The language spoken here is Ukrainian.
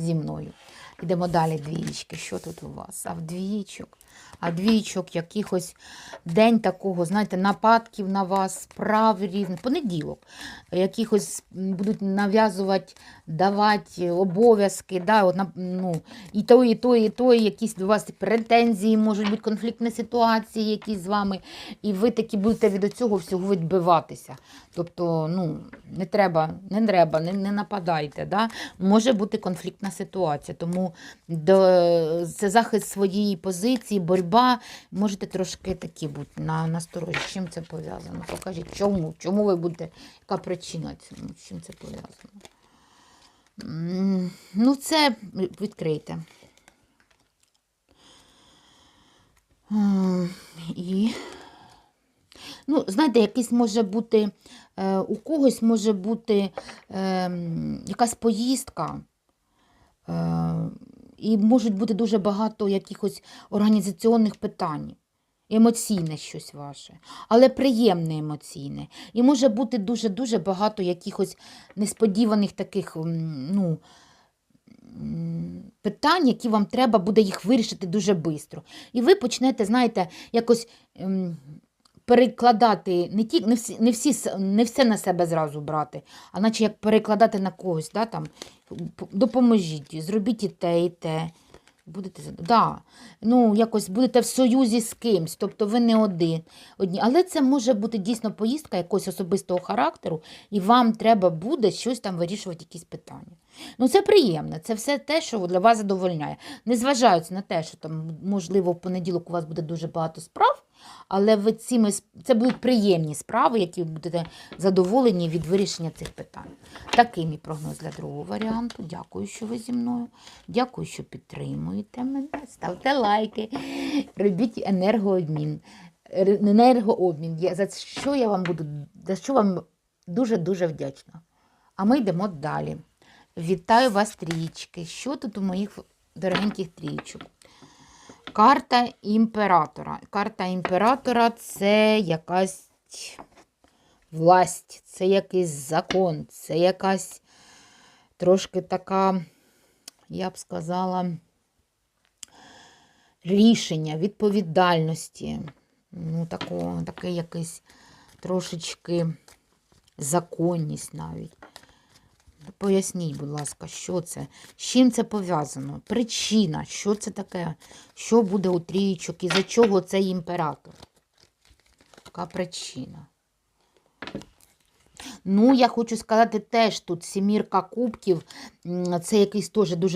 зі мною. Йдемо далі, двієчки. Що тут у вас? А в двієчок? А двієчок якихось день такого, знаєте, нападків на вас, справ різних, понеділок. Якихось будуть нав'язувати, давати обов'язки, да, от, ну, і то, і то, і то, і якісь до вас претензії, можуть бути конфліктні ситуації, якісь з вами, і ви такі будете від цього всього відбиватися. Тобто, ну, не треба, не треба, не, не нападайте. Да? Може бути конфліктна ситуація, тому до, це захист своєї позиції, боротьба. Можете трошки такі бути на насторожі. З чим це пов'язано? Покажіть, чому? Чому ви будете? Яка причина цьому? З чим це пов'язано? Ну, це відкрийте. І Ну, знаєте, якийсь може бути, е, у когось може бути е, якась поїздка, і можуть бути дуже багато якихось організаційних питань. Емоційне щось ваше, але приємне емоційне. І може бути дуже-дуже багато якихось несподіваних таких ну, питань, які вам треба буде їх вирішити дуже швидко. І ви почнете, знаєте, якось ем, перекладати не ті, не всі, не всі не все на себе зразу брати, а наче як перекладати на когось, да, там, допоможіть, зробіть і те, і те. Будете да. ну, якось будете в союзі з кимсь, тобто ви не один. Одні. Але це може бути дійсно поїздка якогось особистого характеру, і вам треба буде щось там вирішувати, якісь питання. Ну, це приємно, це все те, що для вас задовольняє. Незважаючи на те, що там, можливо, в понеділок у вас буде дуже багато справ, але ви цими, це будуть приємні справи, які ви будете задоволені від вирішення цих питань. Такий мій прогноз для другого варіанту. Дякую, що ви зі мною. Дякую, що підтримуєте мене. Ставте лайки, робіть енергообмін. Енергообмін. За що я вам буду, за що вам дуже-дуже вдячна. А ми йдемо далі. Вітаю вас, трічки. Що тут у моїх дорогеньких трічок? Карта імператора. Карта імператора це якась власть, це якийсь закон, це якась трошки така, я б сказала, рішення, відповідальності. Ну, таке якесь трошечки законність навіть. Поясніть, будь ласка, що це? З чим це пов'язано? Причина, що це таке? Що буде у трійчок? І за чого цей імператор? Яка причина? Ну, я хочу сказати теж тут сімірка кубків, це якийсь теж дуже